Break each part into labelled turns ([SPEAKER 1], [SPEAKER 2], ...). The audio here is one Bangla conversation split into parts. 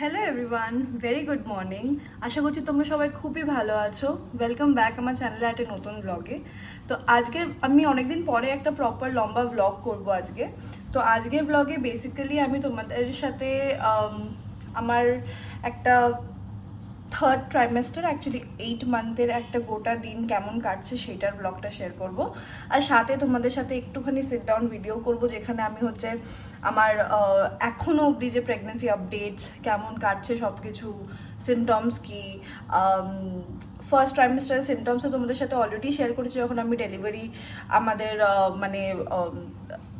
[SPEAKER 1] Hello everyone very good morning আশা করছি তোমরা সবাই খুবই ভালো আছো। ওয়েলকাম ব্যাক আমার চ্যানেলে একটা নতুন ব্লগে তো আজকে আমি অনেকদিন পরে একটা প্রপার লম্বা ব্লগ করব আজকে। তো আজকের ব্লগে বেসিক্যালি আমি তোমাদের সাথে আমার একটা থার্ড ট্রাইমেস্টার অ্যাকচুয়ালি এইট মান্থের একটা গোটা দিন কেমন কাটছে সেটার ব্লগটা শেয়ার করব। আর সাথে তোমাদের সাথে একটুখানি সিট ডাউন ভিডিও করব যেখানে আমি হচ্ছে আমার আহ, এখনও অবধি যে প্রেগনেন্সি আপডেটস কেমন কাটছে সব কিছু সিমটমস কি ফার্স্ট ট্রাইমেস্টারের সিমটমসও তোমাদের সাথে অলরেডি শেয়ার করেছি যখন আমি ডেলিভারি আমাদের মানে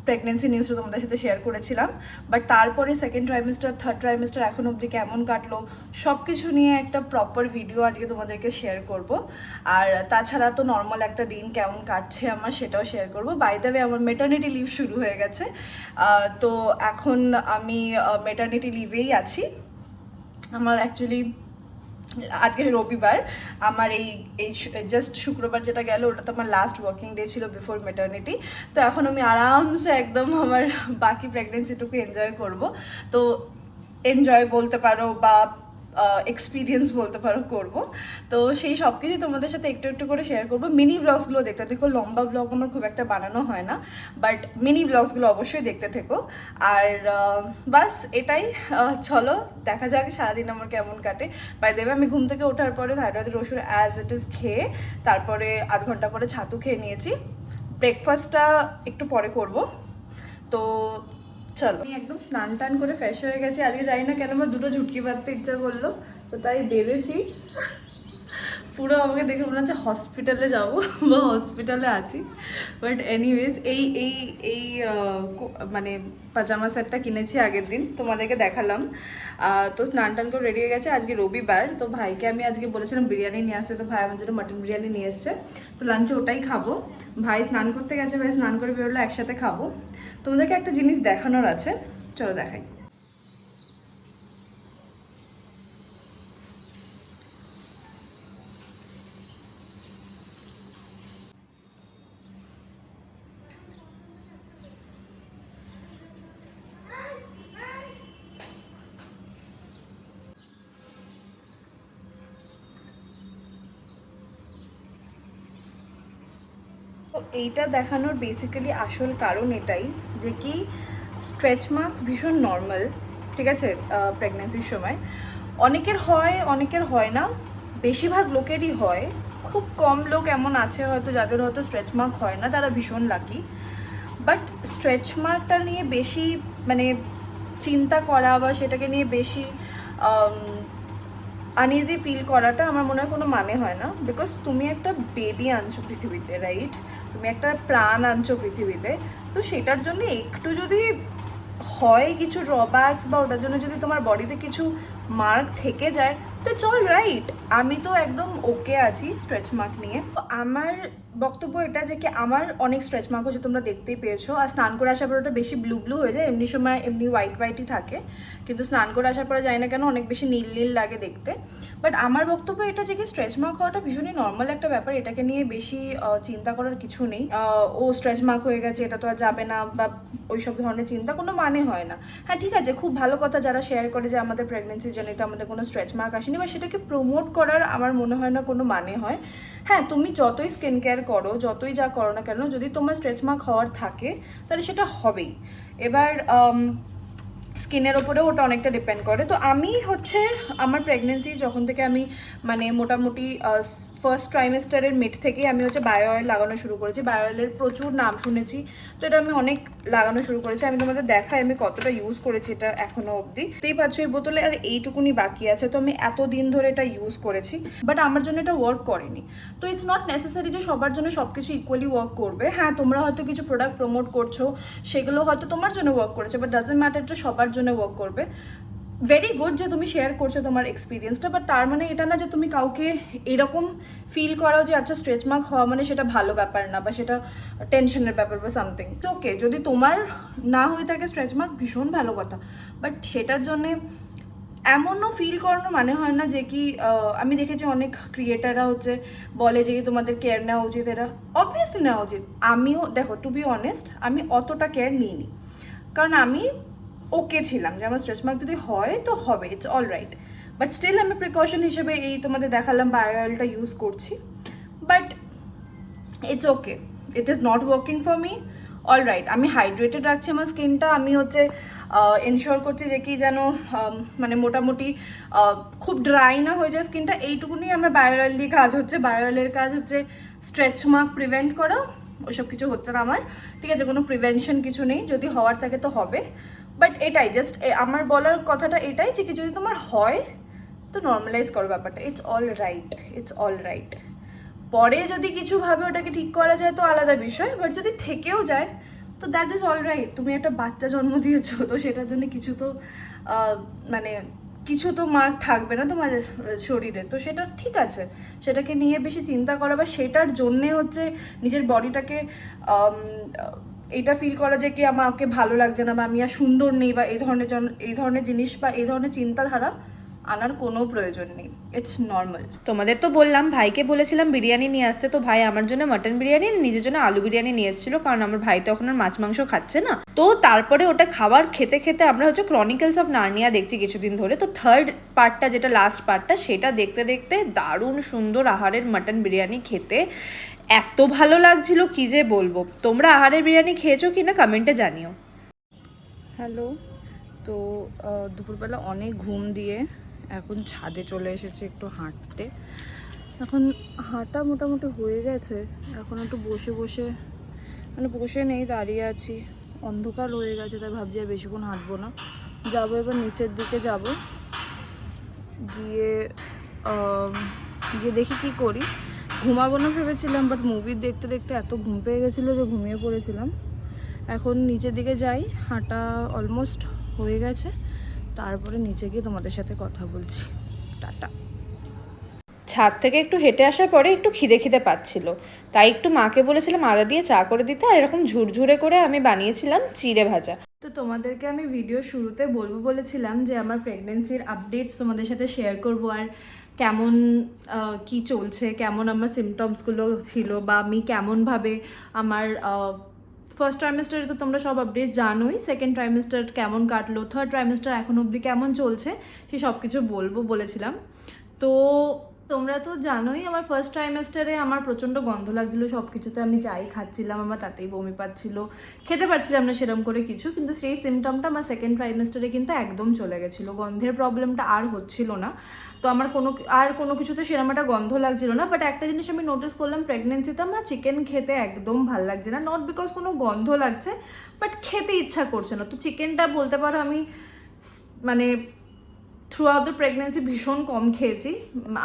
[SPEAKER 1] প্রেগনেন্সি নিউজটা তোমাদের সাথে শেয়ার করেছিলাম বাট তারপরে সেকেন্ড ট্রাইমেস্টার থার্ড ট্রাইমেস্টার এখন অবধি কেমন কাটলো সব কিছু নিয়ে একটা প্রপার ভিডিও আজকে তোমাদেরকে শেয়ার করব। আর তাছাড়া তো নর্মাল একটা দিন কেমন কাটছে আমার সেটাও শেয়ার করব। বাই দ্য ওয়ে আমার মেটার্নিটি লিভ শুরু হয়ে গেছে। তো এখন আমি মেটার্নিটি লিভেই আছি। আমার অ্যাকচুয়ালি আজকে রবিবার, আমার এই এই জাস্ট শুক্রবার যেটা গেল, ওটা তো আমার লাস্ট ওয়ার্কিং ডে ছিল বিফোর মেটার্নিটি তো এখন আমি আরামসে একদম আমার বাকি প্রেগনেন্সিটুকু এনজয় করব। তো এনজয় বলতে পারো বা এক্সপিরিয়েন্স বলতে পারো করব। তো সেই সব কিছু তোমাদের সাথে একটু একটু করে শেয়ার করব। মিনি ব্লগসগুলো দেখতে থেকো। লম্বা ব্লগ আমার খুব একটা বানানো হয় না বাট মিনি ব্লগসগুলো অবশ্যই দেখতে থেকো। আর বাস এটাই চলো, দেখা যাক সারাদিন আমার কেমন কাটে। বাই দেবে আমি ঘুম থেকে ওঠার পরে থাইরয়েড রসুন অ্যাজ ইট ইজ খেয়ে, তারপরে আধ ঘণ্টা পরে ছাতু খেয়ে নিয়েছি। ব্রেকফাস্টটা একটু পরে করব। তো চলো। আমি একদম স্নান টান করে ফ্রেশ হয়ে গেছি। আজকে জানি না কেন আমার দুটো ঝুটকি বাঁধতে ইচ্ছা করল, তো তাই বেঁধেছি পুরো আমাকে দেখে মনে হচ্ছে হসপিটালে যাব বা হসপিটালে আছি। বাট এনিওয়েজ এই এই এই মানে পাজামা সেটটা কিনেছি আগের দিন, তোমাদেরকে দেখালাম। তো স্নান টান করে রেডি হয়ে গেছে। আজকে রবিবার, তো ভাইকে আমি আজকে বলেছিলাম বিরিয়ানি নিয়ে আসতে, তো ভাই আমার জন্য মাটন বিরিয়ানি নিয়ে এসছে। তো লাঞ্চে ওটাই খাব। ভাই স্নান করতে গেছে, ভাই স্নান করে বেরোলো, একসাথে খাব। তোমাদেরকে একটা জিনিস দেখানোর আছে। চলো দেখাই। এইটা দেখানোর বেসিক্যালি আসল কারণ এটাই যে কি স্ট্রেচ মার্কস ভীষণ নর্মাল ঠিক আছে প্রেগনেন্সির সময়। অনেকের হয় অনেকের হয় না। বেশিরভাগ লোকেরই হয়। খুব কম লোক এমন আছে হয়তো যাদের হয়তো স্ট্রেচ মার্ক হয় না, তারা ভীষণ লাকি বাট স্ট্রেচ মার্কটা নিয়ে বেশি মানে চিন্তা করা বা সেটাকে নিয়ে বেশি আনইজি ফিল করাটা আমার মনে হয় কোনো মানে হয় না। বিকজ তুমি একটা বেবি আনছো পৃথিবীতে রাইট তুমি একটা প্রাণ আনছো পৃথিবীতে। তো সেটার জন্য একটু যদি হয় কিছু ড্রব্যাকস বা ওটার জন্য যদি তোমার বডিতে কিছু মার্ক থেকে যায় তো চল রাইট আমি তো একদম ওকে আছি স্ট্রেচ মার্ক নিয়ে। তো আমার বক্তব্য এটা যে কি আমার অনেক স্ট্রেচ মার্ক হচ্ছে, তোমরা দেখতেই পেয়েছ। আর স্নান করে আসার পর ওটা বেশি ব্লু ব্লু হয়ে যায়, এমনি সময় এমনি হোয়াইট হোয়াইটই থাকে। কিন্তু স্নান করে আসার পরে যায় না কেন অনেক বেশি নীল নীল লাগে দেখতে। বাট আমার বক্তব্য এটা যে কি স্ট্রেচ মার্ক হওয়াটা ভীষণই নর্মাল একটা ব্যাপার, এটাকে নিয়ে বেশি চিন্তা করার কিছু নেই। ও স্ট্রেচ মার্ক হয়ে গেছে, এটা তো আর যাবে না, বা ওই সব ধরনের চিন্তা কোনো মানে হয় না। হ্যাঁ ঠিক আছে, খুব ভালো কথা যারা শেয়ার করে যে আমাদের প্রেগনেন্সির জন্য তো আমাদের কোনো স্ট্রেচ মার্ক আসেনি, বা সেটাকে প্রমোট করার আমার মনে হয় না কোনো মানে হয়। হ্যাঁ তুমি যতই স্কিন কেয়ার করো, যতই যা করো না কেন, যদি তোমার স্ট্রেচ মার্ক হওয়ার থাকে, তাহলে সেটা হবেই। এবার স্কিনের ওপরেও ওটা অনেকটা ডিপেন্ড করে। তো আমি হচ্ছে, আমার প্রেগনেন্সি যখন থেকে আমি মানে মোটামুটি ফার্স্ট ট্রাইমেস্টারের মিড থেকেই আমি হচ্ছে বায়ো অয়েল লাগানো শুরু করেছি। বায়ো অয়েলের প্রচুর নাম শুনেছি। তো এটা আমি অনেক লাগানো শুরু করেছি। আমি তোমাদের দেখাই আমি কতটা ইউজ করেছি এটা এখনও অবধি। তেই পাচ্ছ এই বোতলে আর এইটুকুনি বাকি আছে, তো আমি এতদিন ধরে এটা ইউজ করেছি। বাট আমার জন্য এটা ওয়ার্ক করেনি। তো ইটস নট নেসেসারি যে সবার জন্য সব কিছু ইকুয়ালি ওয়ার্ক করবে। হ্যাঁ তোমরা হয়তো কিছু প্রোডাক্ট প্রমোট করছ, সেগুলো হয়তো তোমার জন্য ওয়ার্ক করেছে বাট ডাজেন্ট ম্যাটার এটা সবার জন্য ওয়ার্ক করবে। ভেরি গুড যে তুমি শেয়ার করছ তোমার এক্সপিরিয়েন্সটা বাট তার মানে এটা না যে তুমি কাউকে এরকম ফিল করো যে আচ্ছা স্ট্রেচ মার্ক হওয়া মানে সেটা ভালো ব্যাপার না বা সেটা টেনশনের ব্যাপার বা সামথিং ওকে যদি তোমার না হয়ে থাকে স্ট্রেচ মার্ক ভীষণ ভালো কথা। বাট সেটার জন্যে এমনও ফিল করানো মানে হয় না যে কি আমি দেখেছি অনেক ক্রিয়েটাররা হচ্ছে বলে যে তোমাদের কেয়ার নেওয়া উচিত, এরা অবভিয়াসলি নেওয়া উচিত। আমিও, দেখো টু বি অনেস্ট আমি অতটা কেয়ার নিইনি। কারণ আমি ওকে ছিলাম, যে আমার স্ট্রেচ মার্ক যদি হয় তো হবে it's all right but still আমি প্রিকশন হিসেবে এই তোমাদের দেখালাম বায়ো অয়েলটা ইউজ করছি। But it's okay it is not working for me all right আমি হাইড্রেটেড রাখছি আমার স্কিনটা আমি হচ্ছে এনশিওর করছি যে কি যেন মানে মোটামুটি খুব ড্রাই না হয়ে যায় স্কিনটা এইটুকুনি আমার বায়ো অয়েল দিয়ে কাজ হচ্ছে। বায়ো অয়েলের কাজ হচ্ছে স্ট্রেচ মার্ক প্রিভেন্ট করা। ওসব কিছু হচ্ছে না আমার। ঠিক আছে, কোনো প্রিভেনশন কিছু নেই। যদি হওয়ার থাকে তো হবে। বাট এটাই জাস্ট আমার বলার কথাটা এটাই যে কি যদি তোমার হয়, তো নর্মালাইজ করো ব্যাপারটা। It's all right it's all right পরে যদি কিছু ভাবে ওটাকে ঠিক করা যায়, তো আলাদা বিষয়। বাট যদি থেকেও যায়, তো দ্যাট ইজ অল রাইট তুমি একটা বাচ্চা জন্ম দিয়েছ, তো সেটার জন্য কিছু তো মানে কিছু তো মার্ক থাকবে না তোমার শরীরে। তো সেটা ঠিক আছে। সেটাকে নিয়ে বেশি চিন্তা করা বা সেটার জন্যে হচ্ছে নিজের বডিটাকে এটা ফিল করা যে কি আমাকে ভালো লাগছে না বা আমি আর সুন্দর নেই বা এই ধরনের এই ধরনের জিনিস বা এই ধরনের চিন্তাধারা আনার কোনো প্রয়োজন নেই। ইটস নর্মাল
[SPEAKER 2] তোমাদের তো বললাম, ভাইকে বলেছিলাম বিরিয়ানি নিয়ে আসতে। তো ভাই আমার জন্য মাটন বিরিয়ানি, নিজের জন্য আলু বিরিয়ানি নিয়ে এসেছিল, কারণ আমার ভাই তো এখন আর মাছ মাংস খাচ্ছে না। তো তারপরে ওটা খাবার খেতে খেতে আমরা হচ্ছে ক্রনিকলস অফ নার্নিয়া দেখছি কিছুদিন ধরে। তো থার্ড পার্টটা যেটা লাস্ট পার্টটা সেটা দেখতে দেখতে দারুণ সুন্দর আহারের মাটন বিরিয়ানি খেতে। এত ভালো লাগছিল কি যে বলব? তোমরা আহারের বিরিয়ানি খেয়েছো কি না কমেন্টে জানিও।
[SPEAKER 1] হ্যালো তো দুপুরবেলা অনেক ঘুম দিয়ে এখন ছাদে চলে এসেছে একটু হাঁটতে। এখন হাঁটা মোটামুটি হয়ে গেছে। এখন একটু বসে বসে মানে বসে নেই, দাঁড়িয়ে আছি। অন্ধকার হয়ে গেছে, তাই ভাবছি আর বেশিক্ষণ হাঁটবো না। যাব এবার নিচের দিকে যাব। গিয়ে গিয়ে দেখি কি করি। ঘুমাবো না ভেবেছিলাম বাট মুভি দেখতে দেখতে এত ঘুম পেয়ে গেছিল যে ঘুমিয়ে পড়েছিলাম। এখন নিচের দিকে যাই হাঁটা অলমোস্ট হয়ে গেছে। তারপরে নিচে গিয়ে তোমাদের সাথে কথা বলছি। টাটা।
[SPEAKER 2] ছাদ থেকে একটু হেঁটে আসার পরে একটু খিদে খিদে পাচ্ছিল। তাই একটু মাকে বলেছিলাম আদা দিয়ে চা করে দিতে আর এরকম ঝুরঝুরে করে আমি বানিয়েছিলাম চিড়ে ভাজা।
[SPEAKER 1] তো তোমাদেরকে আমি ভিডিও শুরুতে বলব বলেছিলাম যে আমার প্রেগনেন্সির আপডেটস তোমাদের সাথে শেয়ার করব আর কেমন কি চলছে, কেমন আমার সিমটমসগুলো ছিল বা আমি কেমনভাবে আমার ফার্স্ট ট্রাইমেস্টারে তো তোমরা সব আপডেট জানোই সেকেন্ড ট্রাইমেস্টার কেমন কাটলো থার্ড ট্রাইমেস্টার এখন অবধি কেমন চলছে, সে সব কিছু বলব, বলেছিলাম। তো তোমরা তো জানোই আমার ফার্স্ট ট্রাইমেস্টারে আমার প্রচণ্ড গন্ধ লাগছিল সব কিছুতে আমি যাই খাচ্ছিলাম, আমার তাতেই বমি পাচ্ছিল, খেতে পারছিলাম না সেরকম করে কিছু, কিন্তু সেই সিমটমটা আমার সেকেন্ড ট্রাইমেস্টারে কিন্তু একদম চলে গেছিল, গন্ধের প্রবলেমটা আর হচ্ছিল না। তো আমার কোনো আর কোনো কিছুতে সেরকম একটা গন্ধ লাগছিল না বাট একটা জিনিস আমি নোটিস করলাম প্রেগনেন্সিতে আমার চিকেন খেতে একদম ভালো লাগছে না নট বিকজ কোনো গন্ধ লাগছে বাট খেতে ইচ্ছা করছে না। তো চিকেনটা বলতে পারো আমি মানে থ্রু আউট দ্য প্রেগনেন্সি ভীষণ কম খেয়েছি।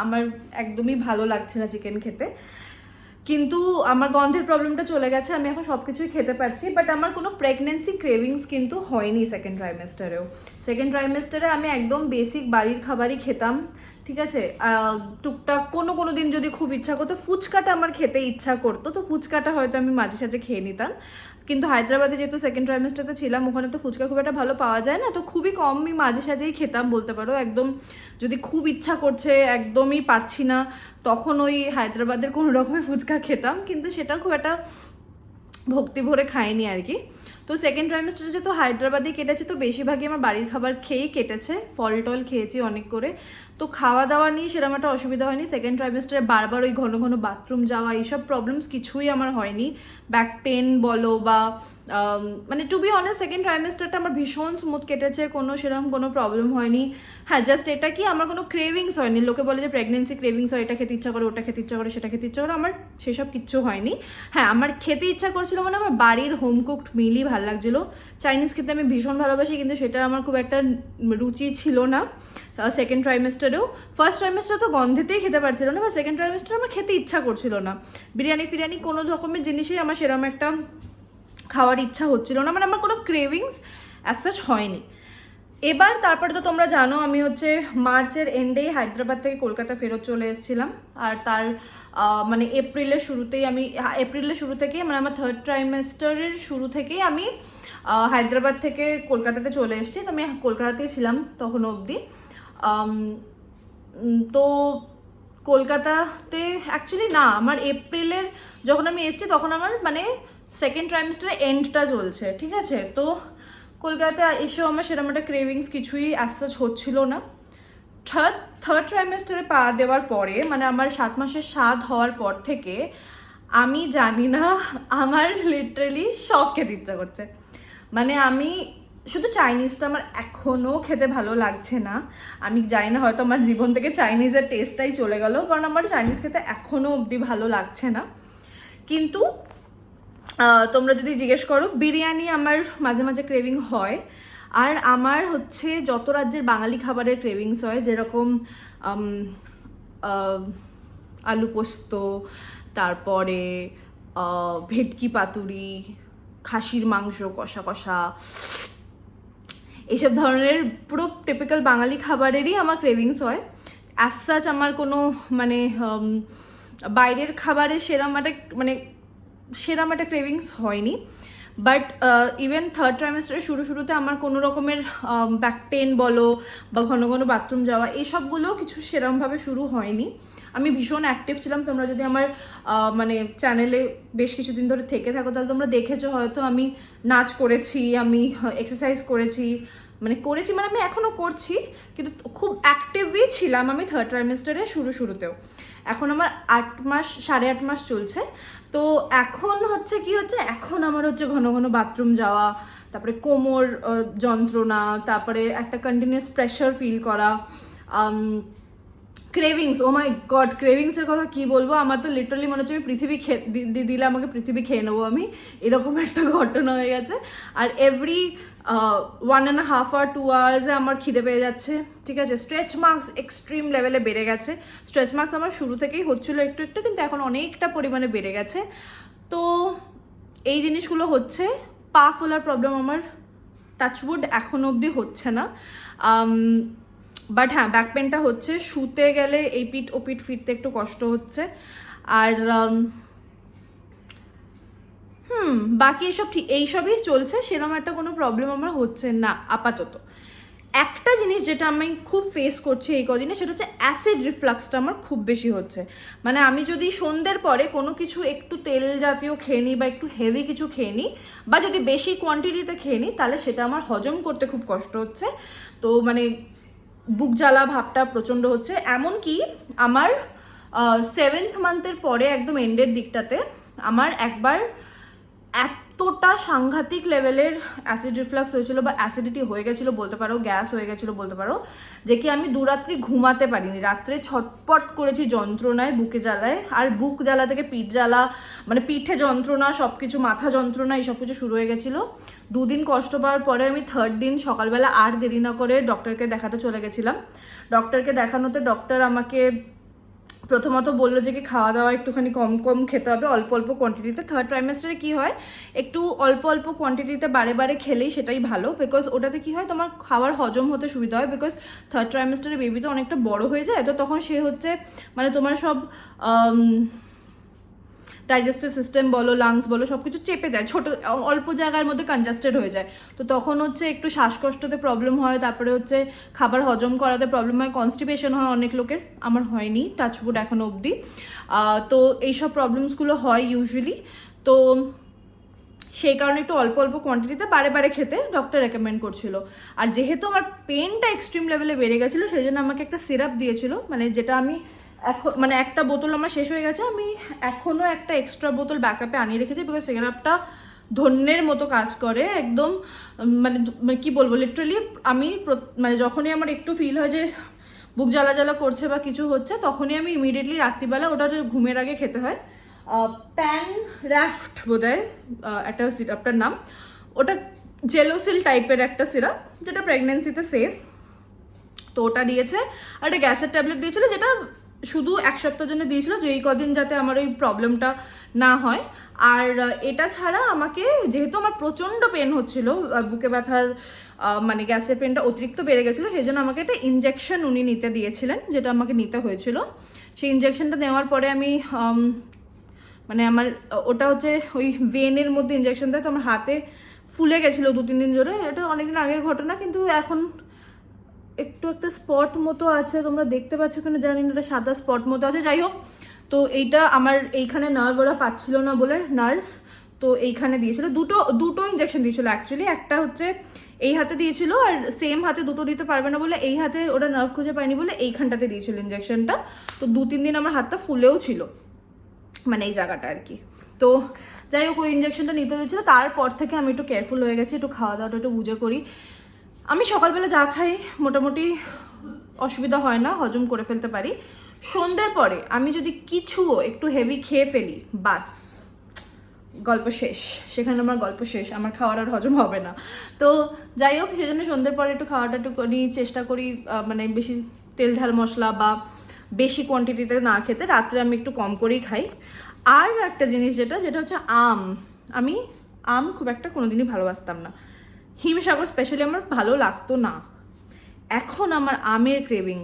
[SPEAKER 1] আমার একদমই ভালো লাগছে না চিকেন খেতে। কিন্তু আমার গন্ধের প্রবলেমটা চলে গেছে, আমি এখন সব কিছুই খেতে পারছি বাট আমার কোনো প্রেগনেন্সি ক্রেভিংস কিন্তু হয়নি সেকেন্ড ট্রাইমেস্টারেও সেকেন্ড ট্রাইমেস্টারে আমি একদম বেসিক বাড়ির খাবারই খেতাম। ঠিক আছে? টুকটাক কোনো কোনো দিন যদি খুব ইচ্ছা করতো, ফুচকাটা আমার খেতে ইচ্ছা করতো, তো ফুচকাটা হয়তো আমি মাঝে সাঝে খেয়ে নিতাম। কিন্তু হায়দ্রাবাদে যেহেতু সেকেন্ড ট্রাইমেস্টারে ছিলাম, ওখানে তো ফুচকা খুব একটা ভালো পাওয়া যায় না, তো খুবই কমই মাঝে সাঝেই খেতাম বলতে পারো। একদম যদি খুব ইচ্ছা করছে, একদমই পারছি না, তখন ওই হায়দ্রাবাদের কোনো রকমের ফুচকা খেতাম, কিন্তু সেটা খুব একটা ভক্তি ভরে খাইনি আর কি। তো সেকেন্ড ট্রাইমেস্টারে যেহেতু হায়দ্রাবাদে কেটেছে, তো বেশিরভাগই আমার বাড়ির খাবার খেয়েই কেটেছে। ফল টল খেয়েছি অনেক করে। তো খাওয়া দাওয়া নিয়ে সেরকম একটা অসুবিধা হয়নি। সেকেন্ড ট্রাইমেস্টারে বারবার ওই ঘন ঘন বাথরুম যাওয়া, এইসব প্রবলেমস কিছুই আমার হয়নি। ব্যাক পেন বলো বা মানে টু বি অনেস্ট সেকেন্ড ট্রাইমেস্টারটা আমার ভীষণ স্মুথ কেটেছে, কোনো সেরকম কোনো প্রবলেম হয়নি। হ্যাঁ জাস্ট এটা কি আমার কোনো ক্রেভিংস হয়নি। লোকে বলে যে প্রেগনেন্সি ক্রেভিংস হয়, এটা খেতে ইচ্ছা করে, ওটা খেতে ইচ্ছা করে, সেটা খেতে ইচ্ছা করে, আমার সেসব কিচ্ছু হয়নি। হ্যাঁ আমার খেতে ইচ্ছা করছিল মানে আমার বাড়ির হোম কুকড মিলই ভালো লাগছিল। চাইনিজ খেতে আমি ভীষণ ভালোবাসি, কিন্তু সেটা আমার খুব একটা রুচি ছিল না সেকেন্ড ট্রাইমেস্টারেও ফার্স্ট ট্রাইমেস্টার তো গন্ধেতেই খেতে পারছিল না, বা সেকেন্ড ট্রাইমেস্টার আমার খেতে ইচ্ছা করছিল না। বিরিয়ানি ফিরিয়ানি কোনো রকমের জিনিসই আমার সেরকম একটা খাওয়ার ইচ্ছা হচ্ছিল না মানে আমার কোনো ক্রেভিংস অ্যাজ সাচ হয়নি। এবার তারপরে তো তোমরা জানো, আমি হচ্ছে মার্চের এন্ডেই হায়দ্রাবাদ থেকে কলকাতা ফেরত চলে এসেছিলাম। আর তার মানে এপ্রিলের শুরুতেই আমি, এপ্রিলের শুরু থেকেই মানে আমার থার্ড ট্রাইমেস্টারের শুরু থেকেই আমি হায়দ্রাবাদ থেকে কলকাতাতে চলে এসেছি। তো আমি কলকাতাতেই ছিলাম তখন অবধি। তো কলকাতাতে অ্যাকচুয়ালি না, আমার এপ্রিলের যখন আমি এসেছি তখন আমার মানে সেকেন্ড ট্রাইমেস্টারে এন্ডটা চলছে, ঠিক আছে? তো কলকাতায় এসেও আমার সেরকম একটা ক্রেভিংস কিছুই অ্যাসাচ হচ্ছিল না। থার্ড থার্ড ট্রাইমেস্টারে পা দেওয়ার পরে মানে আমার সাত মাসের স্বাদ হওয়ার পর থেকে আমি জানি না, আমার লিটারেলি সব খেতে ইচ্ছা করছে। মানে আমি শুধু চাইনিজটা আমার এখনও খেতে ভালো লাগছে না। আমি জানি না হয়তো আমার জীবন থেকে চাইনিজের টেস্টটাই চলে গেল, কারণ আমার চাইনিজ খেতে এখনও অবধি ভালো লাগছে না। কিন্তু তোমরা যদি জিজ্ঞেস করো, বিরিয়ানি আমার মাঝে মাঝে ক্রেভিং হয়। আর আমার হচ্ছে যত রাজ্যের বাঙালি খাবারের ক্রেভিংস হয়, যেরকম আলু পোস্ত, তারপরে ভেটকি পাতুরি, খাসির মাংস, কষা কষা এইসব ধরনের পুরো টিপিক্যাল বাঙালি খাবারেরই আমার ক্রেভিংস হয়। অ্যাজ সাচ আমার কোনো মানে বাইরের খাবারে সেরাম একটা মানে সেরাম একটা ক্রেভিংস হয়নি। বাট ইভেন থার্ড ট্রাইমেস্টারের শুরু শুরুতে আমার কোনো রকমের ব্যাক পেন বলো বা ঘন ঘন বাথরুম যাওয়া এইসবগুলোও কিছু সেরমভাবে শুরু হয়নি। আমি ভীষণ অ্যাক্টিভ ছিলাম। তোমরা যদি আমার মানে চ্যানেলে বেশ কিছুদিন ধরে থেকে থাকো, তাহলে তোমরা দেখেছ হয়তো আমি নাচ করেছি, আমি এক্সারসাইজ করেছি মানে করেছি মানে আমি এখনও করছি, কিন্তু খুব অ্যাক্টিভই ছিলাম আমি থার্ড ট্রাইমেস্টারে শুরু শুরুতেও। এখন আমার আট মাস, সাড়ে আট মাস চলছে। তো এখন হচ্ছে কি হচ্ছে, এখন আমার হচ্ছে ঘন ঘন বাথরুম যাওয়া, তারপরে কোমর যন্ত্রণা, তারপরে একটা কন্টিনিউস প্রেশার ফিল করা ক্রেভিংস ও মাই গড ক্রেভিংসের কথা কি বলব? আমার তো লিটারলি মনে হচ্ছে আমি পৃথিবী খেয়ে দিলে আমাকে পৃথিবী খেয়ে নেব আমি। এরকম একটা ঘটনা হয়ে গেছে। আর every one and half hour two আওয়ার্সে আমার খিদে পেয়ে যাচ্ছে, ঠিক আছে? স্ট্রেচ মার্কস এক্সট্রিম লেভেলে বেড়ে গেছে। স্ট্রেচ মার্কস আমার শুরু থেকেই হচ্ছিল একটু একটু, কিন্তু এখন অনেকটা পরিমাণে বেড়ে গেছে। তো এই জিনিসগুলো হচ্ছে, পা ফোলার প্রবলেম আমার টাচউড এখন অবধি হচ্ছে না। বাট হ্যাঁ ব্যাক পেনটা হচ্ছে, শুতে গেলে এই পিঠ ও পিঠ ফিরতে একটু কষ্ট হচ্ছে। আর হুম, বাকি এসব ঠিক, এইসবই চলছে সেরকম একটা কোনো প্রবলেম আমার হচ্ছে না, আপাতত। একটা জিনিস যেটা আমি খুব ফেস করছি এই কদিনে, সেটা হচ্ছে অ্যাসিড রিফ্লাক্সটা আমার খুব বেশি হচ্ছে। মানে আমি যদি সন্ধ্যের পরে কোনো কিছু একটু তেল জাতীয় খেয়ে নিই বা একটু হেভি কিছু খেয়ে নিই, বা যদি বেশি কোয়ান্টিটিতে খেয়ে নিই, তাহলে সেটা আমার হজম করতে খুব কষ্ট হচ্ছে। তো মানে বুক জ্বালা, ভাবটা প্রচণ্ড হচ্ছে। এমনকি আমার সেভেন্থ মান্থের পরে একদম এন্ডের দিকটাতে, আমার একবার এতটা সাংঘাতিক লেভেলের অ্যাসিড রিফ্লাক্স হয়েছিল বা অ্যাসিডিটি হয়ে গেছিল বলতে পারো গ্যাস হয়ে গেছিল বলতে পারো, যে কি আমি দুরাত্রি ঘুমাতে পারিনি। রাত্রে ছটপট করেছি যন্ত্রণায় বুকে জ্বালায়, আর বুক জ্বালা থেকে পিঠ জ্বালা মানে পিঠে যন্ত্রণা সব কিছু মাথা যন্ত্রণা এইসব কিছু শুরু হয়ে গেছিল। দুদিন কষ্ট পাওয়ার পরে আমি থার্ড দিন সকালবেলা আর দেরি না করে ডক্টরকে দেখাতে চলে গেছিলাম। ডক্টরকে দেখানোতে ডক্টর আমাকে প্রথমত বলল যে কি খাওয়া দাওয়া একটুখানি কম কম খেতে হবে, অল্প অল্প কোয়ান্টিটিতে থার্ড ট্রাইমেস্টারে কি হয়, একটু অল্প অল্প কোয়ান্টিটিতে বারে বারে খেলেই সেটাই ভালো বিকজ ওটাতে কি হয়, তোমার খাবার হজম হতে সুবিধা হয় বিকজ থার্ড ট্রাইমেস্টারে বেবি তো অনেকটা বড় হয়ে যায়, তো তখন সে হচ্ছে মানে তোমার সব ডাইজেস্টিভ সিস্টেম বলো লাংস বলো সব কিছু চেপে যায়। ছোটো, অল্প জায়গার মধ্যে কনজাস্টেড হয়ে যায়। তো তখন হচ্ছে একটু শ্বাসকষ্টতে প্রবলেম হয়, তারপরে হচ্ছে খাবার হজম করাতে প্রবলেম হয় কনস্টিপেশন হয় অনেক লোকের। আমার হয়নি টাচবুড এখনও অবধি। তো এইসব প্রবলেমসগুলো হয় ইউজুয়ালি তো সেই কারণে একটু অল্প অল্প কোয়ান্টিটিতে বারে বারে খেতে ডক্টর রেকমেন্ড করছিল। আর যেহেতু আমার পেনটা এক্সট্রিম লেভেলে বেড়ে গেছিল, সেই জন্য আমাকে একটা সিরাপ দিয়েছিল। মানে যেটা আমি এখন মানে একটা বোতল আমার শেষ হয়ে গেছে, আমি এখনও একটা এক্সট্রা বোতল ব্যাকআপে আনিয়ে রেখেছি বিকজ সেকেন্ড সিরাপটা ধন্যের মতো কাজ করে, একদম মানে মানে কি বলব লিটারালি আমি মানে যখনই আমার একটু ফিল হয় যে বুক জ্বালা জ্বালা করছে বা কিছু হচ্ছে, তখনই আমি ইমিডিয়েটলি রাত্রিবেলা ওটা ঘুমের আগে খেতে হয় প্যান র্যাফট বোধ হয় একটা সিরাপটার নাম, ওটা জেলোসিল টাইপের একটা সিরাপ যেটা প্রেগনেন্সিতে সেফ তো ওটা দিয়েছে, আর একটা গ্যাসের ট্যাবলেট দিয়েছিল, যেটা শুধু এক সপ্তাহের জন্য দিয়েছিল, যে এই কদিন যাতে আমার ওই প্রবলেমটা না হয়। আর এটা ছাড়া আমাকে যেহেতু আমার প্রচণ্ড পেন হচ্ছিল বুকে ব্যথার মানে গ্যাসের পেনটা অতিরিক্ত বেড়ে গেছিল, সেই জন্য আমাকে একটা ইঞ্জেকশন উনি নিতে দিয়েছিলেন, যেটা আমাকে নিতে হয়েছিল। সেই ইঞ্জেকশনটা নেওয়ার পরে আমি মানে আমার, ওটা হচ্ছে ওই ভেনের মধ্যে ইঞ্জেকশন দেয় তো আমার হাতে ফুলে গেছিল দু তিন দিন ধরে। এটা অনেকদিন আগের ঘটনা, কিন্তু এখন একটু একটা স্পট মতো আছে, তোমরা দেখতে পাচ্ছ কিনা জানি না, এটা সাদা স্পট মতো আছে। যাই হোক, তো এইটা আমার এইখানে নার্ভ ওরা পাচ্ছিল না বলে নার্স তো এইখানে দিয়েছিল। দুটো দুটো ইঞ্জেকশন দিয়েছিল অ্যাকচুয়ালি একটা হচ্ছে এই হাতে দিয়েছিল আর সেম হাতে দুটো দিতে পারবে না বলে এই হাতে ওরা নার্ভ খুঁজে পায়নি বলে এইখানটাতে দিয়েছিল ইঞ্জেকশনটা তো দু, তিন দিন আমার হাতটা ফুলেও ছিল মানে এই জায়গাটা আর কি। তো যাই হোক, ওই ইঞ্জেকশনটা নিতে হয়েছিল। তারপর থেকে আমি একটু কেয়ারফুল হয়ে গেছি, একটু খাওয়া দাওয়াটা একটু বুঝে করি। আমি সকালবেলা যা খাই মোটামুটি অসুবিধা হয় না, হজম করে ফেলতে পারি। সন্ধ্যের পরে আমি যদি কিছুও একটু হেভি খেয়ে ফেলি, বাস, গল্প শেষ। সেখানে আমার গল্প শেষ, আমার খাওয়ার আর হজম হবে না। তো যাই হোক, সেজন্য সন্ধ্যের পরে একটু খাওয়াটা একটু করি, চেষ্টা করি মানে বেশি তেল ঝাল মশলা বা বেশি কোয়ান্টিটিতে না খেতে, রাত্রে আমি একটু কম করেই খাই। আর একটা জিনিস যেটা যেটা হচ্ছে আম। আমি আম খুব একটা কোনোদিনই ভালোবাসতাম না। হিমসাগর স্পেশালি আমার ভালো লাগতো না। এখন আমার আমের ক্রেভিং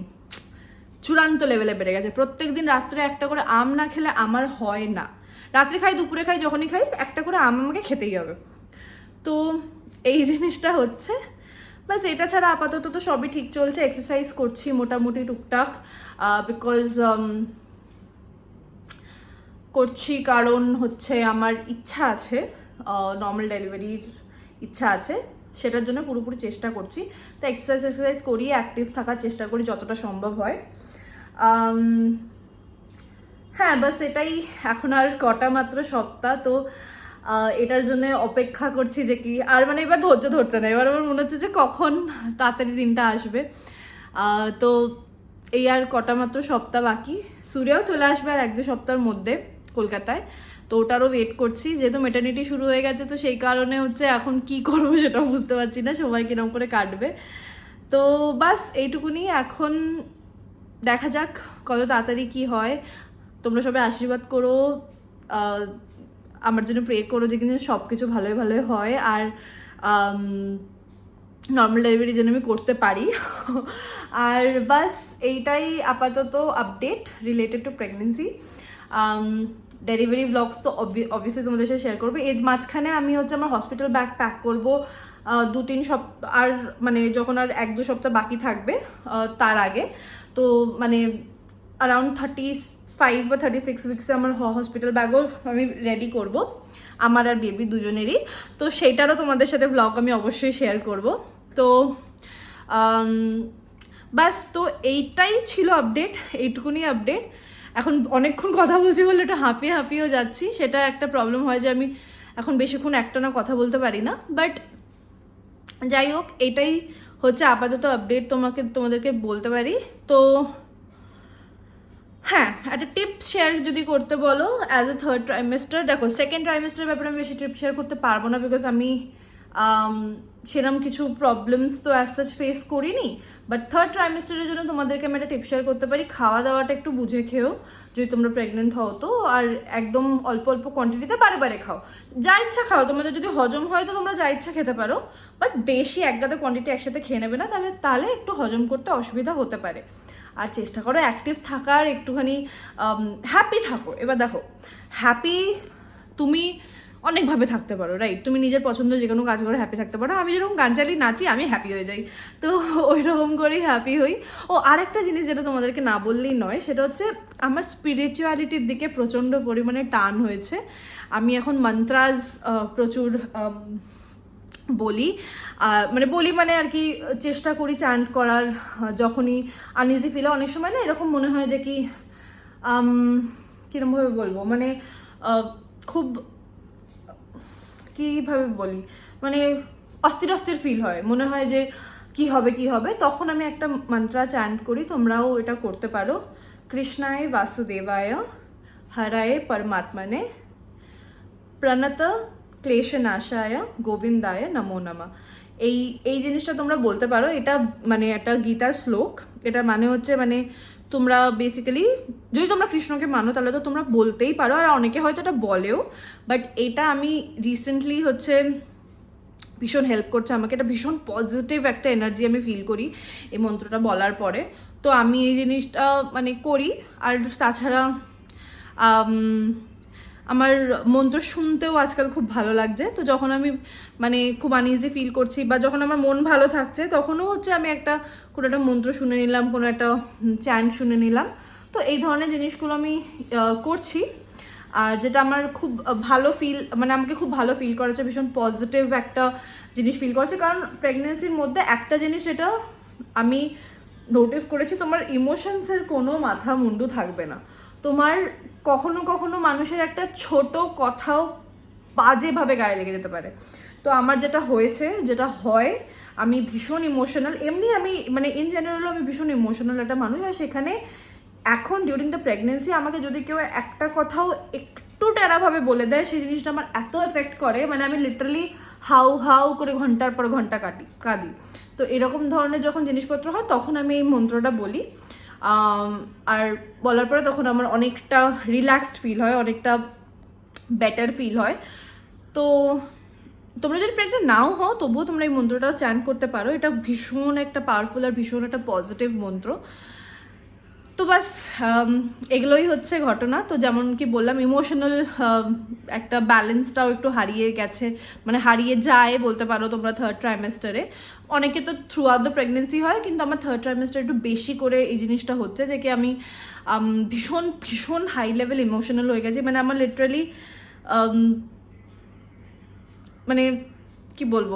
[SPEAKER 1] চূড়ান্ত লেভেলে বেড়ে গেছে। প্রত্যেক দিন রাত্রে একটা করে আম না খেলে আমার হয় না। রাত্রে খাই, দুপুরে খাই, যখনই খাই, একটা করে আম আমাকে খেতেই হবে। তো এই জিনিসটা হচ্ছে। বাস এটা ছাড়া আপাতত তো সবই ঠিক চলছে। এক্সারসাইজ করছি মোটামুটি টুকটাক। বিকজ করছি কারণ হচ্ছে আমার ইচ্ছা আছে। নর্মাল ডেলিভারির ইচ্ছা আছে। সেটার জন্য পুরোপুরি চেষ্টা করছি। তো এক্সারসাইজ এক্সারসাইজ করি অ্যাক্টিভ থাকার চেষ্টা করি যতটা সম্ভব হয়। হ্যাঁ বাস এটাই এখন আর কটা মাত্র সপ্তাহ, তো এটার জন্য অপেক্ষা করছি যে কি, আর মানে এবার ধৈর্য ধরছে না, এবার আমার মনে হচ্ছে যে কখন তাড়াতাড়ি দিনটা আসবে। তো এই আর কটা মাত্র সপ্তাহ বাকি। সূর্যও চলে আসবে আর এক দু সপ্তাহের মধ্যে কলকাতায়। তো ওটারও ওয়েট করছি, যেহেতু মেটার্নিটি শুরু হয়ে গেছে, তো সেই কারণে হচ্ছে এখন কি করব সেটাও বুঝতে পারছি না, সবাই কিরম করে কাটবে। তো বাস এইটুকুনি, এখন দেখা যাক কত তাড়াতাড়ি কি হয়। তোমরা সবাই আশীর্বাদ করো আমার জন্য প্রে করো যে কিন্তু সব কিছু ভালোই ভালোই হয়, আর নর্মাল ডেলিভারির জন্য আমি করতে পারি। আর বাস এইটাই আপাতত update related to pregnancy delivery blogs তো অবভিয়াসলি তোমাদের সাথে শেয়ার করব। এর মাঝখানে আমি হচ্ছে আমার হসপিটাল ব্যাগ প্যাক করব দু তিন সপ্তাহ আর মানে যখন আর এক দু সপ্তাহ বাকি থাকবে তার আগে। তো মানে অ্যারাউন্ড থার্টি ফাইভ বা থার্টি সিক্স উইক্সে আমার হসপিটাল ব্যাগও আমি রেডি করব। আমার আর বেবি দুজনেরই। তো সেইটারও তোমাদের সাথে ব্লগ আমি অবশ্যই শেয়ার করব। তো বাস তো এইটাই ছিল আপডেট এইটুকুনি আপডেট এখন অনেকক্ষণ কথা বলছি বলে একটু হাঁপিয়ে হাঁপিয়েও যাচ্ছি। সেটা একটা প্রবলেম হয় যে আমি এখন বেশিক্ষণ একটানা কথা বলতে পারি না। বাট যাই হোক এটাই হচ্ছে আপাতত আপডেট তোমাকে তোমাদেরকে বলতে পারি। তো হ্যাঁ একটা টিপস শেয়ার যদি করতে বলো অ্যাজ এ থার্ড ট্রাইমেস্টার দেখো সেকেন্ড ট্রাইমেস্টারের ব্যাপারে আমি বেশি টিপ শেয়ার করতে পারব না বিকজ আমি আম, সেরম কিছু প্রবলেমস তো অ্যাজ সাচ ফেস করিনি। বাট থার্ড ট্রাইমেস্টারের জন্য তোমাদেরকে আমি একটা টিপস শেয়ার করতে পারি। খাওয়া দাওয়াটা একটু বুঝে খেও, যদি তোমরা প্রেগনেন্ট হও তো, আর একদম অল্প অল্প কোয়ান্টিটিতে বারে বারে খাও। যা ইচ্ছা খাও, তোমাদের যদি হজম হয় তো তোমরা যা ইচ্ছা খেতে পারো। বাট বেশি একগাদা কোয়ান্টিটি একসাথে খেয়ে নেবে না, তাহলে তাহলে একটু হজম করতে অসুবিধা হতে পারে। আর চেষ্টা করো অ্যাক্টিভ থাকার, একটুখানি হ্যাপি থাকো। এবার দেখো হ্যাপি তুমি অনেকভাবে থাকতে পারো রাইট তুমি নিজের পছন্দ যে কোনো কাজ করে হ্যাপি থাকতে পারো। আমি যেরকম গান চালিয়ে নাচি আমি হ্যাপি হয়ে যাই। তো ওই রকম করেই হ্যাপি হই। ও আরেকটা জিনিস যেটা তোমাদেরকে না বললেই নয় সেটা হচ্ছে আমার স্পিরিচুয়ালিটির দিকে প্রচণ্ড পরিমাণে টান হয়েছে। আমি এখন মন্ত্রাজ প্রচুর বলি। মানে বলি মানে আর কি চেষ্টা করি চান্ট করার যখনই আনইজি ফিল অনেক সময় না এরকম মনে হয় যে কি আম, কিরমভাবে বলব? মানে খুব কীভাবে বলি। মানে অস্থির অস্থির ফিল হয়। মনে হয় যে কি হবে কি হবে? তখন আমি একটা মন্ত্রা চ্যান্ট করি, তোমরাও এটা করতে পারো। কৃষ্ণায় বাসুদেবায় হরায় পরমাত্মনে প্রণত ক্লেশনাশায় গোবিন্দায় নমো নমঃ। এই এই জিনিসটা তোমরা বলতে পারো। এটা মানে একটা গীতার শ্লোক। এটা মানে হচ্ছে মানে তোমরা বেসিক্যালি যদি তোমরা কৃষ্ণকে মানো, তাহলে তো তোমরা বলতেই পারো, আর অনেকে হয়তো এটা বলেও বাট এটা আমি রিসেন্টলি হচ্ছে ভীষণ হেল্প করছে আমাকে, এটা ভীষণ পজিটিভ একটা এনার্জি আমি ফিল করি এই মন্ত্রটা বলার পরে। তো আমি এই জিনিসটা মানে করি, আর তাছাড়া আমার মন্ত্র শুনতেও আজকাল খুব ভালো লাগছে। তো যখন আমি মানে খুব আনইজি ফিল করছি বা যখন আমার মন ভালো থাকছে, তখনও হচ্ছে আমি একটা কোনো একটা মন্ত্র শুনে নিলাম, কোনো একটা চ্যান শুনে নিলাম। তো এই ধরনের জিনিসগুলো আমি করছি।
[SPEAKER 2] আর যেটা আমার খুব ভালো ফিল মানে আমাকে খুব ভালো ফিল করেছে ভীষণ পজিটিভ একটা জিনিস ফিল করেছে কারণ প্রেগনেন্সির মধ্যে একটা জিনিস যেটা আমি নোটিস করেছি, তোমার ইমোশনসের কোনো মাথা মুন্ডু থাকবে না। তোমার কখনো কখনো মানুষের একটা ছোট কথাও বাজেভাবে গায়ে লেগে যেতে পারে। তো আমার যেটা হয়েছে, যেটা হয়, আমি ভীষণ ইমোশনাল এমনি আমি মানে ইন জেনারেল আমি ভীষণ ইমোশনাল একটা মানুষ আর সেখানে এখন ডিউরিং দ্য প্রেগনেন্সি আমাকে যদি কেউ একটা কথাও একটু টেরাভাবে বলে দেয়, সেই জিনিসটা আমার এত এফেক্ট করে মানে আমি লিটারালি হাউ হাউ করে ঘণ্টার পর ঘণ্টা কাটি, কাঁদি। তো এরকম ধরনের যখন জিনিসপত্র হয়, তখন আমি এই মন্ত্রটা বলি। আর বলার পরে তখন আমার অনেকটা রিল্যাক্সড ফিল হয়, অনেকটা বেটার ফিল হয়। তো তোমরা যদি প্রেগনেন্ট নাও হও, তবুও তোমরা এই মন্ত্রটাও চ্যান করতে পারো। এটা ভীষণ একটা পাওয়ারফুল আর ভীষণ একটা পজিটিভ মন্ত্র। তো বাস এগুলোই হচ্ছে ঘটনা। তো যেমন কি বললাম ইমোশনাল একটা ব্যালেন্সটাও একটু হারিয়ে গেছে। মানে হারিয়ে যায় বলতে পারো তোমরা থার্ড ট্রাইমেস্টারে অনেকে তো থ্রু আউট দ্য প্রেগনেন্সি হয়, কিন্তু আমার থার্ড ট্রাইমেস্টার একটু বেশি করে এই জিনিসটা হচ্ছে যে কি আমি ভীষণ ভীষণ হাই লেভেল ইমোশনাল হয়ে গেছি। মানে আমার লিটারালি মানে কি বলব?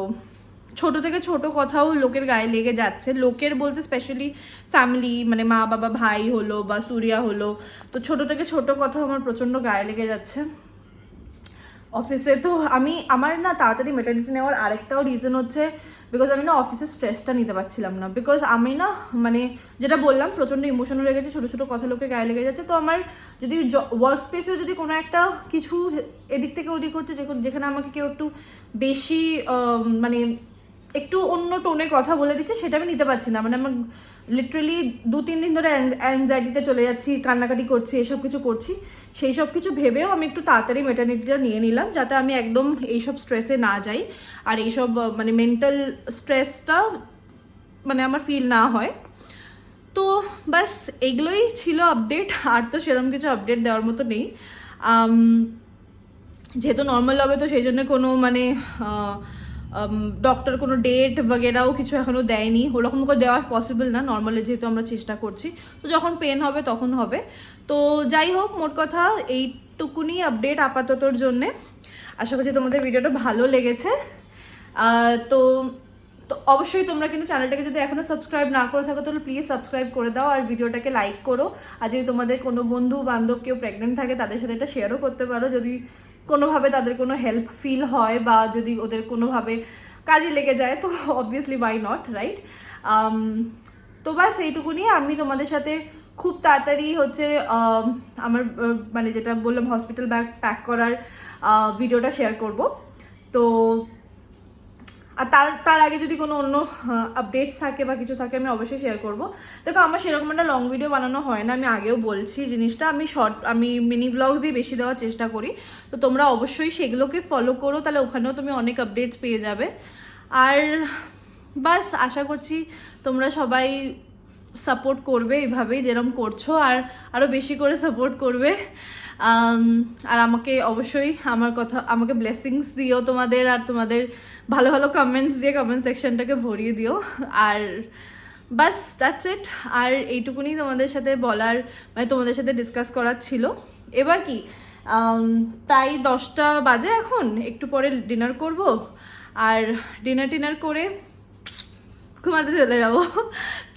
[SPEAKER 2] ছোট থেকে ছোট কথাও লোকের গায়ে লেগে যাচ্ছে। লোকের বলতে স্পেশালি ফ্যামিলি মানে মা, বাবা, ভাই হলো বা সুরিয়া হলো, তো ছোট থেকে ছোট কথা আমার প্রচণ্ড গায়ে লেগে যাচ্ছে। অফিসে, তো আমি, আমার না তাড়াতাড়ি মেটার্নিটি নেওয়ার আরেকটাও রিজন হচ্ছে বিকজ আমি না অফিসের স্ট্রেসটা নিতে পারছিলাম না। বিকজ আমি না মানে যেটা বললাম, প্রচণ্ড ইমোশনাল হয়ে গেছে, ছোটো ছোটো কথা লোকে গায়ে লেগে যাচ্ছে, তো আমার যদি ওয়ার্ক স্পেসেও যদি কোনো একটা কিছু এদিক থেকে ওদিক হচ্ছে যেখানে আমাকে কেউ একটু বেশি মানে একটু অন্য টোনে কথা বলে দিচ্ছে, সেটা আমি নিতে পারছি না। মানে আমার লিটারেলি দু, তিন দিন ধরে অ্যাংজাইটিতে চলে যাচ্ছি, কান্নাকাটি করছি, এসব কিছু করছি। সেই সব কিছু ভেবেও আমি একটু তাড়াতাড়ি মেটার্নিটিটা নিয়ে নিলাম, যাতে আমি একদম এইসব স্ট্রেসে না যাই। আর এইসব মানে মেন্টাল স্ট্রেসটা মানে আমার ফিল না হয়। তো বাস এগুলোই ছিল আপডেট আর তো সেরকম কিছু আপডেট দেওয়ার মতো নেই। যেহেতু নর্মাল হবে, তো সেই জন্য কোনো মানে ডক্টর কোনো ডেট বগেরাও কিছু এখনও দেয়নি। ওরকম করে দেওয়া পসিবল না নর্মালি যেহেতু আমরা চেষ্টা করছি। তো যখন পেন হবে তখন হবে। তো যাই হোক, মোট কথা এইটুকুনি আপডেট আপাততর জন্যে। আশা করছি তোমাদের ভিডিওটা ভালো লেগেছে। তো তো অবশ্যই তোমরা কিন্তু চ্যানেলটাকে যদি এখনও সাবস্ক্রাইব না করে থাকো, তাহলে প্লিজ সাবস্ক্রাইব করে দাও আর ভিডিওটাকে লাইক করো। আর যদি তোমাদের কোনো বন্ধু বান্ধব কেউ প্রেগনেন্ট থাকে, তাদের সাথে এটা শেয়ারও করতে পারো। যদি কোনোভাবে তাদের কোনো হেল্প ফিল হয় বা যদি ওদের কোনোভাবে কাজে লেগে যায়, তো অবভিয়াসলি বাই নট রাইট তো বাস এইটুকুনি। আমি তোমাদের সাথে খুব তাড়াতাড়ি হচ্ছে আমার মানে যেটা বললাম হসপিটাল ব্যাগ প্যাক করার ভিডিওটা শেয়ার করব। তো আর তার তার আগে যদি কোনো অন্য আপডেটস থাকে বা কিছু থাকে, আমি অবশ্যই শেয়ার করব। দেখো, আমার সেরকম একটা লং ভিডিও বানানো হয় না, আমি আগেও বলছি জিনিসটা। আমি শর্ট আমি মিনি ব্লগসই বেশি দেওয়ার চেষ্টা করি। তো তোমরা অবশ্যই সেগুলোকে ফলো করো, তাহলে ওখানেও তুমি অনেক আপডেটস পেয়ে যাবে। আর বাস, আশা করছি তোমরা সবাই সাপোর্ট করবে এভাবেই যেরকম করছ, আর আরও বেশি করে সাপোর্ট করবে। আর আমাকে অবশ্যই আমার কথা আমাকে ব্লেসিংস দিও তোমাদের আর তোমাদের ভালো ভালো কমেন্টস দিয়ে কমেন্ট সেকশনটাকে ভরিয়ে দিও। আর বাস দ্যাটস ইট আর এইটুকুনি তোমাদের সাথে বলার মানে তোমাদের সাথে ডিসকাস করার ছিল। এবার কি আম, তাই দশটা বাজে এখন একটু পরে ডিনার করব। আর ডিনার টিনার করে ঘুমাতে চলে যাব।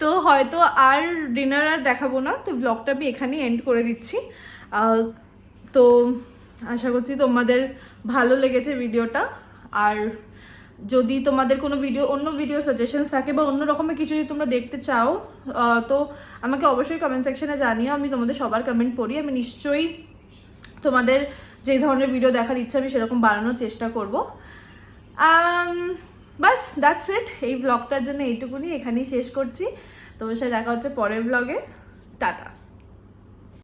[SPEAKER 2] তো হয়তো আর ডিনার আর দেখাবো না তো ব্লগটা আমি এখানেই এন্ড করে দিচ্ছি। তো আশা করছি তোমাদের ভালো লেগেছে ভিডিওটা। আর যদি তোমাদের কোনো ভিডিও অন্য ভিডিও সাজেশনস থাকে বা অন্য রকমের কিছু যদি তোমরা দেখতে চাও তো আমাকে অবশ্যই কমেন্ট সেকশনে জানিও। আমি তোমাদের সবার কমেন্ট পড়ি। আমি নিশ্চয়ই তোমাদের যে ধরনের ভিডিও দেখার ইচ্ছা, আমি সেরকম বানানোর চেষ্টা করব। বাস দ্যাটস ইট এই ব্লগটার জন্য এইটুকুনি। এখানেই শেষ করছি। তোমার সাথে দেখা হচ্ছে পরের ব্লগে টাটা।